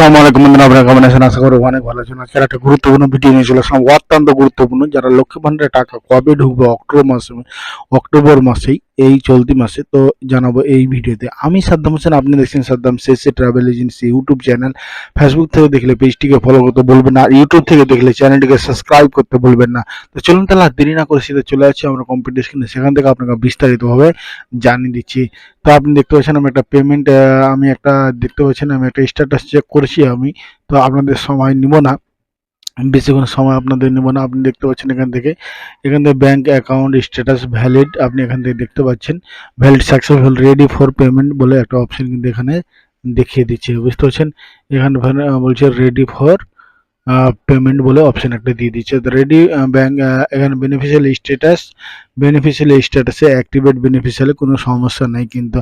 আসসালামু আলাইকুম বন্ধুরা আপনারা কেমন আছেন? আশা করি অনেক ভালো আছেন। আজকে একটা গুরুত্বপূর্ণ ভিডিও নিয়ে চলে আসলাম। অত্যন্ত গুরুত্বপূর্ণ। যারা লক্ষ্মী ভান্ডারের টাকা কবে ঢুকবে? অক্টোবর মাসে অক্টোবর মাসেই এই চলতি মাসে, তো জানাব এই ভিডিওতে। আমি সাদ্দাম হোসেন, আপনি দেখছেন সাদ্দাম শেষে travel agency YouTube channel Facebook থেকে দেখলে পেজটিকে ফলো করতে বলবেন না, আর ইউটিউব থেকে দেখলে চ্যানেলটিকে সাবস্ক্রাইব করতে বলবেন না। তো চলুন তাহলে দেরি না করে সেটা চলে যাচ্ছি, আমরা কম্পিটিশনে সেখান থেকে আপনাকে বিস্তারিতভাবে জানিয়ে দিচ্ছি। তো আপনি দেখতে পাচ্ছেন, আমি একটা পেমেন্ট আমি একটা দেখতে পাচ্ছেন, আমি একটা স্ট্যাটাস চেক করেছি আমি, তো আপনাদের সময় নিব না। বেশিক্ষণ সময় আপনাদের নেব না। আপনি দেখতে পাচ্ছেন এখান থেকে। এখান থেকে ব্যাঙ্ক অ্যাকাউন্ট স্ট্যাটাস ভ্যালিড আপনি এখান থেকে দেখতে পাচ্ছেন। Valid successful ready for payment বলে একটা অপশন কিন্তু এখানে দেখিয়ে দিচ্ছে। বুঝতে পারছেন? এখানে বলছে রেডি ফর পেমেন্ট বলে অপশন একটা দিয়ে দিচ্ছে রেডি ব্যাঙ্ক এখানে বেনিফিশিয়াল স্ট্যাটাস বেনিফিশিয়াল স্ট্যাটাসে অ্যাক্টিভেট বেনিফিশিয়ালে কোনো সমস্যা নেই, কিন্তু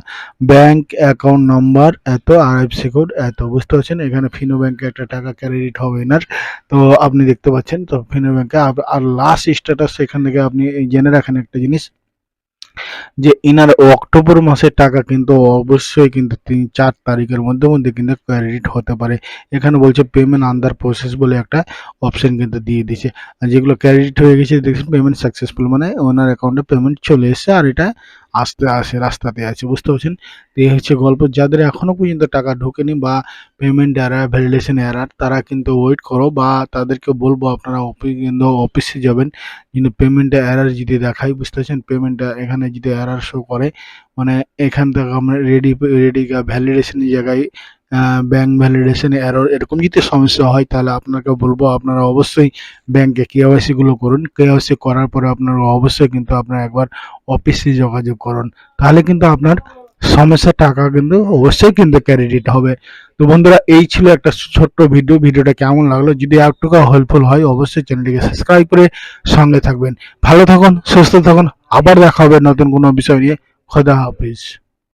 ব্যাঙ্ক অ্যাকাউন্ট নাম্বার এত আর এফ সি কোড এত বুঝতে পারছেন? এখানে ফিনো ব্যাংকে একটা টাকা ক্রেডিট হবে এনার। তো আপনি দেখতে পাচ্ছেন, তো ফিনো ব্যাংকে আর লাস্ট স্ট্যাটাস এখান থেকে আপনি জেনে রাখেন একটা জিনিস। যে ইনার অক্টোবর মাসের টাকা কিন্তু অবশ্যই কিন্তু তিন চার তারিখের মধ্যে মধ্যে কিন্তু ক্রেডিট হতে পারে। এখানে বলছে পেমেন্ট আন্ডার প্রসেস বলে একটা অপশন কিন্তু দিয়ে দিয়েছে। আর যেগুলো ক্রেডিট হয়ে গেছে, দেখছেন পেমেন্ট সাকসেসফুল মানে ওনার অ্যাকাউন্টে পেমেন্ট চলে এসছে। আর এটা আসতে আসে, রাস্তাতে আছে, বুঝতে পারছেন? তো এই হচ্ছে গল্প। যাদের এখনও পর্যন্ত টাকা ঢোকেনি বা পেমেন্ট এরার ভ্যালিডেশন এরার তারা কিন্তু ওয়েট করো বা তাদেরকে বলব আপনারা কিন্তু অফিসে যাবেন। কিন্তু পেমেন্টটা এরার যদি দেখায় বুঝতে পারছেন? পেমেন্টটা এখানে যদি এরার শো করে মানে এখান থেকে আমরা রেডি রেডি ভ্যালিডেশনের জায়গায় ব্যাংক ভ্যালিডেশন এরর এরকম যদি সমস্যা হয়, তাহলে আপনাকে বলব, আপনারা অবশ্যই ব্যাংকে কেওয়াইসি গুলো করুন। কেওয়াইসি করার পরে আপনারা অবশ্যই কিন্তু আপনারা একবার অফিসে যোগাযোগ করুন। তাহলে কিন্তু আপনার সমস্যার টাকা কিন্তু অবশ্যই কিন্তু ক্রেডিট হবে। তো বন্ধুরা, এই ছিল একটা ছোট্ট ভিডিও ভিডিওটা কেমন লাগল? যদি একটু হেল্পফুল হয়, অবশ্যই চ্যানেলটিকে সাবস্ক্রাইব করে সঙ্গে থাকবেন। ভালো থাকুন, সুস্থ থাকুন। আবার দেখা হবে নতুন কোনো বিষয় নিয়ে। খোদা হাফিজ।